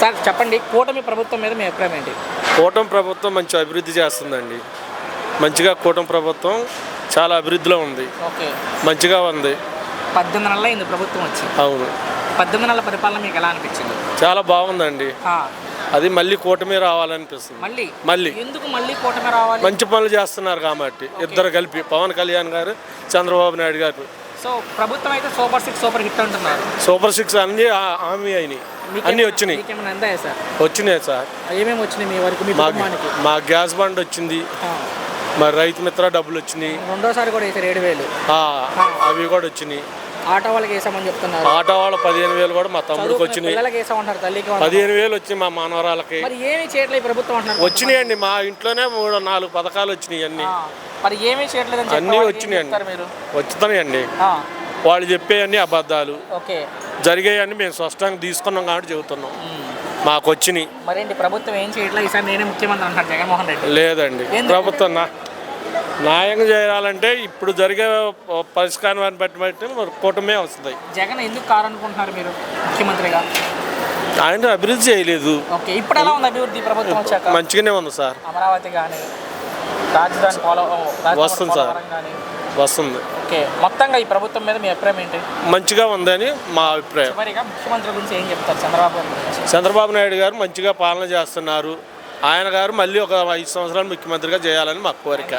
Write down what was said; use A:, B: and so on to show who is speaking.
A: Sir చెప్పండి కూటమి ప్రభుత్వం మీద మీ అభిప్రాయం ఏంటి?
B: కూటమి ప్రభుత్వం మంచి అభివృద్ధి చేస్తుందండి. మంచిగా కూటమి ప్రభుత్వం చాలా అభివృద్ధిలో ఉంది. మంచిగా ఉంది.
A: పద్దెనిమిది నెలల అయింది ప్రభుత్వం వచ్చి.
B: అవును.
A: పద్దెనిమిది నెలల పరిపాలన మీకు ఎలా అనిపించింది?
B: చాలా బాగుందండి. అది మళ్ళీ కూటమి రావాలనిపిస్తుంది.
A: మళ్ళీ?
B: మళ్ళీ.
A: ఎందుకు మళ్ళీ కూటమి రావాలి?
B: మంచి పనులు చేస్తున్నారు కాబట్టి. ఇద్దరు కలిపి పవన్ కళ్యాణ్ గారు చంద్రబాబు నాయుడు గారు.
A: సో ప్రభుత్వం అయితే సూపర్ సిక్స్ సూపర్ హిట్ అంటున్నారు.
B: సూపర్ సిక్స్ అన్ని హామీ అయినాయి. అన్నీ వచ్చినాయి.
A: అందాయా సార్?
B: వచ్చినాయి సార్.
A: ఏమేమి వచ్చినాయి మీ వరకు మీ
B: మా మా గ్యాస్ బండ్ వచ్చింది. మరి రైతు మిత్ర డబ్బులు వచ్చినాయి.
A: రెండోసారి కూడా వేసారు ఏడు వేలు.
B: అవి కూడా వచ్చినాయి.
A: ఆటో వాళ్ళకి వేసామని చెప్తున్నారు.
B: ఆటో వాళ్ళ పదిహేను వేలు కూడా మా తమ్ముడికి వచ్చినాయి.
A: పిల్లలకి వేసామంటారు తల్లికి.
B: పదిహేను వేలు వచ్చినాయి మా మనవరాలకి.
A: మరి ఏమీ చేయట్లేదు ఈ ప్రభుత్వం అంటున్నారు.
B: వచ్చినాయండి మా ఇంట్లోనే మూడు నాలుగు పథకాలు వచ్చినాయి అన్ని.
A: మరి ఏమీ చేయట్లేదు
B: అన్నీ
A: చెప్పి
B: వచ్చినాయండి.
A: చెప్తారు మీరు?
B: వచ్చుతున్నాయండి.
A: ఆ,
B: వాళ్ళు చెప్పేవన్నీ అబద్ధాలు.
A: ఓకే.
B: జరిగేవన్నీ మేము స్పష్టంగా తీసుకున్నాం కాబట్టి చెబుతున్నాం. మాకు వచ్చినాయి
A: మరేంటి ప్రభుత్వం ఏం చేయట్లేదు? ఈసారి నేనే ముఖ్యమంత్రి అంటారు జగన్మోహన్ రెడ్డి.
B: లేదండి? ప్రభుత్వం నా న్యాయం చేయాలంటే ఇప్పుడు జరిగే పరిష్కారాన్ని బట్టి బట్టి కూటమే వస్తుంది.
A: జగన్ ఎందుకు కారనుకుంటున్నారు మీరు ముఖ్యమంత్రిగా?
B: ఆయన అభివృద్ధి చేయలేదు.
A: ఇప్పుడు ఎలా ఉంది అభివృద్ధి ప్రభుత్వం వచ్చాక?
B: మంచిగానే ఉంది సార్.
A: అమరావతి కానీ రాజధాని
B: వస్తుంది సార్. వస్తుంది.
A: ఓకే మొత్తంగా ఈ ప్రభుత్వం మీద మీ అభిప్రాయం ఏంటి?
B: మంచిగా ఉందని మా అభిప్రాయం.
A: ముఖ్యమంత్రి గురించి ఏం చెప్తారు చంద్రబాబు
B: చంద్రబాబు నాయుడు గారు మంచిగా పాలన చేస్తున్నారు. ఆయన గారు మళ్ళీ ఒక ఐదు సంవత్సరాలు ముఖ్యమంత్రిగా చేయాలని మా కోరిక.